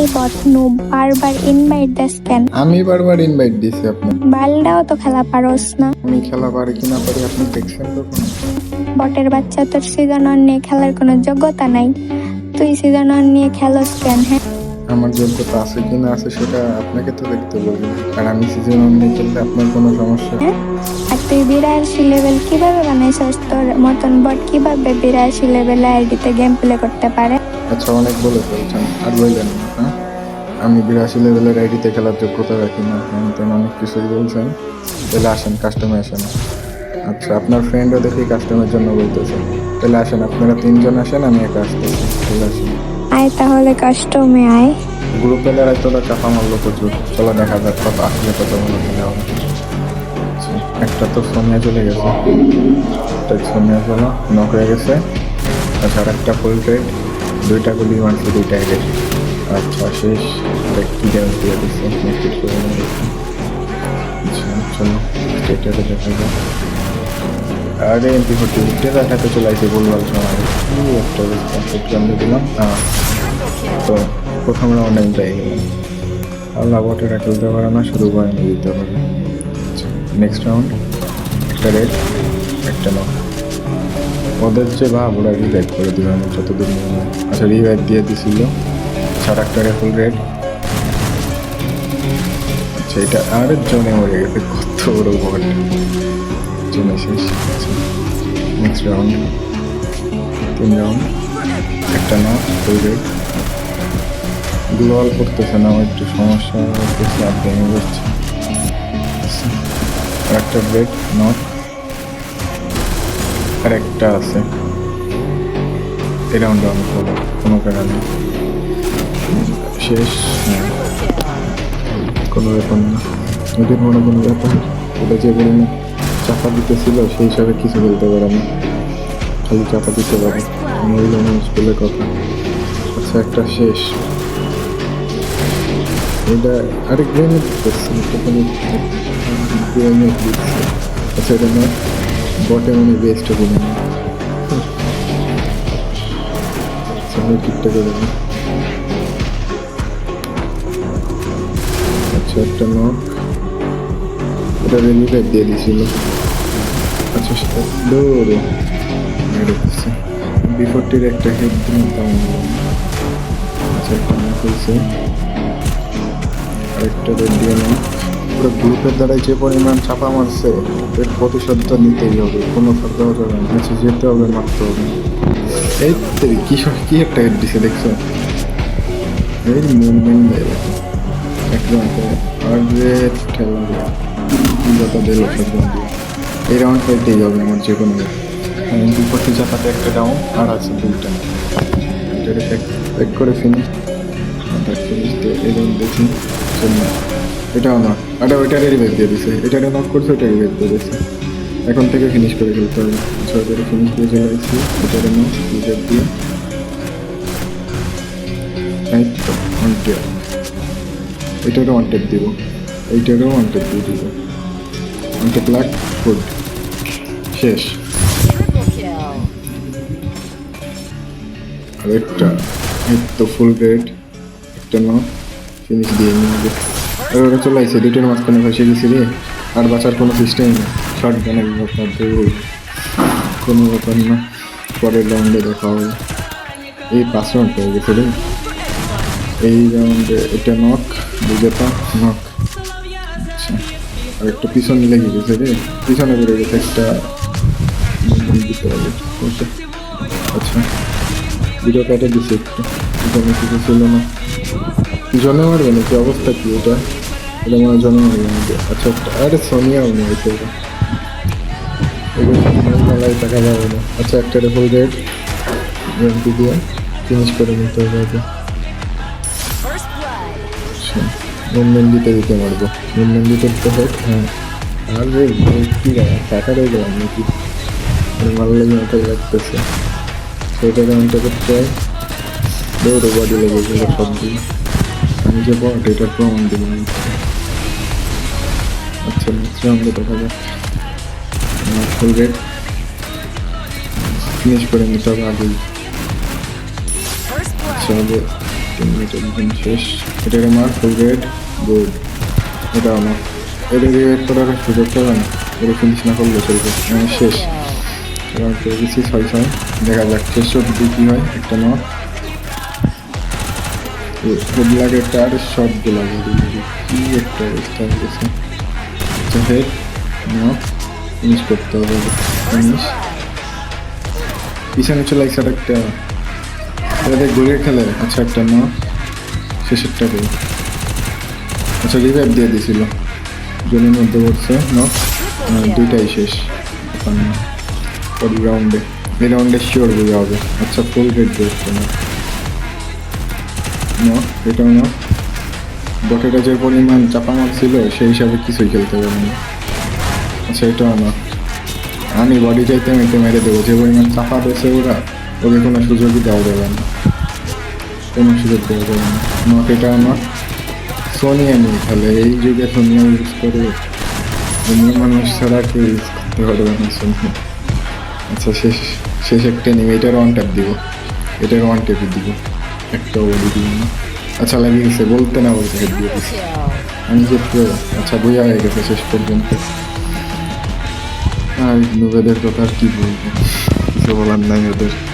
এই বটনু বারবার ইনভাইট দাস কেন? আমি বারবার ইনভাইট দিছি আপনি বালটাও তো খেলা পারোস না। আমি খেলা পারি কিনা পারি আপনি দেখছেন কখন? বটের বাচ্চা তোর সিজন ওয়ান নিয়ে খেলার কোনো যোগ্যতা নাই। তুই সিজন ওয়ান নিয়ে খেলোস কেন হ্যাঁ? আমার যোগ্যতা আছে কিনা আছে সেটা আপনাকে তো দেখতে বলব। আর আমি সিজন অন্য খেললে আপনার কোনো সমস্যা? হ্যাঁ? আর তুই বিরাশি লেভেল কীভাবে বানাইছস? তোর মতন বট কীভাবে বিরাশি লেভেল আইডিতে গেম প্লে করতে পারে? আচ্ছা অনেক বলে ফেলছেন আর বললেন না হ্যাঁ? আমি বিরাশি লেভেলের আইডিতে খেলার যোগ্যতা রাখি না হ্যাঁ? তেমন অনেক কিছুই বলছেন? তাহলে আসেন কাস্টমে আসেন। আচ্ছা আপনার ফ্রেন্ডও দেখি কাস্টমের জন্য বলতেছে। তাহলে আসেন আপনারা তিনজন আসেন আমি একা আসতেছি তাহলে আসেন আয় তাহলে কাস্টমে আয়। গ্রুপে লড়াই তোরা চাপা মারলো প্রচুর। চলো দেখা যাক কত আসলে কত ভালো খেলা হবে একটা তো সোনিয়া চলে গেছে। একটা সোনিয়া চলো নক হয়ে গেছে। আচ্ছা আর একটা ফুল ট্রেড দুইটা গুলি মারছে, দুইটা হেডের আচ্ছা শেষ। কি দিয়ে দিচ্ছে? করে আচ্ছা চলো স্টেটারে দেখা যাক। আরে এমপি ফোর্টি দেখাতে চলে আসছে বলবার সময় কি একটা আমি দিলাম। তো প্রথম রাউন্ডে আমি গেলাম। আল্লাহ বটেরা খেলতে পারে না, শুধু বয়ানে দিতে পারে নেক্সট রাউন্ড একটা রেড একটা নক ওদের যে ভাব, ওরা রিভাইভ করে দিবে আমি যতদূর মনে হয়। আচ্ছা রিভাইভ দিয়ে দিছিল। একটা ফুল রেড আচ্ছা এটা আর জনে মরে গেছে। কত বড় বট। জমে শেষ। আচ্ছা নেক্সট রাউন্ড তিন রাউন্ড একটা না ফুল রেড গ্লোয়াল করতেছে না, আমার একটু সমস্যা হতেছে আর যাচ্ছে। আর একটা ব্রেক নট আর একটা আছে। এই রাউন্ডে আমি করব কোনো কারণে শেষ হ্যাঁ। কোনো ব্যাপার না। ওদের মনে কোনো ব্যাপার ওটা যে পরিমাণে চাপা দিতেছিল, সেই হিসাবে কিছু বলতে পারে না। খালি চাপা দিতে পারে। ওই জন্য স্কুলের কথা। আচ্ছা একটা শেষ। এটা আরেক সেখানে গ্রেনেড আচ্ছা এটা না বটে মানে বেস্ট না সামনে ঠিকটা করে আচ্ছা একটা নক এটা দিয়ে দিয়েছিল আচ্ছা সেটা দৌড়ে মেরে দিচ্ছে বিফোরটির একটা হেড হলো আচ্ছা একটা নক হয়েছে আরেকটা দিয়ে নাও পুরো গ্রুপের দ্বারাই যে পরিমাণ চাপা মারছে, এর প্রতিশোধটা নিতেই হবে। কোনো ফাঁকা যাবে না। আচ্ছা যেতে হবে মারতে হবে এই তো কি একটা হেড দিছে দেখছ? এই মুভমেন্ট দেয় একদম আর যে দেয় যত দিল একদম এই রাউন্ড পাইতেই হবে আমার যে কোনো বিপক্ষে চাপাতে একটা ডাউন আর আছে দুইটা। করে ফিনিশ ফিনিশ দিয়ে এই রাউন্ড দেখি। জন্য এটাও না। এটা ওইটারে রিভাইভ দিয়ে দিছে। এটারে নক করছে ওটা রিভাইভ দিয়ে দিছে। এখন থেকে ফিনিশ করে খেলতে হবে। ছয় করে ফিনিশ দিয়ে চলে আসছি এটারে নক রিভাইভ দিয়ে। এটারও ওয়ান টেপ দিব। এইটারও ওয়ান টেপ দিয়ে দিব। ওয়ান টেপ লাগ গুড শেষ। আর একটা এই তো ফুল রেড একটা নক ফিনিশ দিয়ে নিয়ে আর ওরা চলে আসছে দুটোর মাঝখানে ফেসে গেছি রে। আর বাঁচার কোনো সিস্টেম নেই। শর্ট গানের ব্যাপার কোনো ব্যাপার না। পরের রাউন্ডে দেখা হবে। এই পাঁচ রাউন্ড হয়ে গেছে রে। এই রাউন্ডে এটা নক দুজেতা নক আচ্ছা আর একটা পিছনে লেগে গেছে রে। পিছনে পড়ে গেছে একটা। আচ্ছা ভিডিও কেটে দিছে একটু। ছিল না। জনে মারবে নাকি অবস্থা কি এটা? এটা মনে জনে মারবে আচ্ছা আরে সোনিয়া মনে হয়েছে এটা। মেলায় টাকা যাবে না। আচ্ছা একটা রেফল রেড এমপি দিয়ে ফিনিশ করে নিতে হবে আচ্ছা হ্যাঁ। কি টাকা রয়ে গেলাম নাকি? মারলে মাথায় লাগতেছে। সেটা কাউন্টটা করতে হয় দৌড়ো বডি লেগে গেলো সব দিন আমি যে বট এটা প্রমাণ দিলাম আচ্ছা রাউন্ডে দেখা যাক ফুল রেড ফিনিশ করে নিতে হবে আগেই আগে তিন মিনিটের দিন শেষ এটার আমার ফুল গুড এটা আমার এটা রিয়েক্ট করার সুযোগ পাবে না এটা ফিনিশ না করলে চলবে শেষ এবার পেয়ে গেছি ছয় ছয় দেখা যাক শেষ অব্দি কী হয় একটা নট লাগে আর শর্ট লাগে কি একটা অবস্থা হয়ে গেছে আচ্ছা হেড নট ফিনিশ করতে হবে ফিনিশ পিছনে চলে আসছে একটা তাদের ঘুরে খেলে আচ্ছা একটা ন শেষেরটা পেয়ে আচ্ছা রিভাইভ দিয়ে দিছিল জলের মধ্যে পড়ছে ন দুইটাই শেষ এখন পর রাউন্ডে এই রাউন্ডে শিওর বোঝা হবে আচ্ছা ফুল রেড দিয়েছে না ন, এটাও ন। বটেটা যে পরিমাণ চাপা মারছিল সেই হিসাবে কিছুই খেলতে পারে না আচ্ছা এটাও না। আমি বডি চাইতে মেতে মেরে দেবো, যে পরিমাণ চাপা রয়েছে ওরা, ওকে কোনো সুযোগই দেওয়া যাবে না। কোনো সুযোগ দেওয়া যাবে না। নট এটা আমার। সোনি আমি তাহলে, এই যুগে সোনি ইউজ করে অন্য মানুষ ছাড়া কেউ ইউজ করতে পারবে না সোনি আচ্ছা শেষ শেষ একটা নিবে এটার ওয়ান ট্যাপ দিব। এটার ওয়ান ট্যাপই দিব। একটা বলি আচ্ছা লাগিয়ে গেছে বলতে না বলতে হেড দিয়ে দিচ্ছে আমি যে pro, আচ্ছা বোঝা হয়ে গেছে শেষ পর্যন্ত। আর নুবেদের কথা আর কি বলব? কিছু বলার নাই ওদের।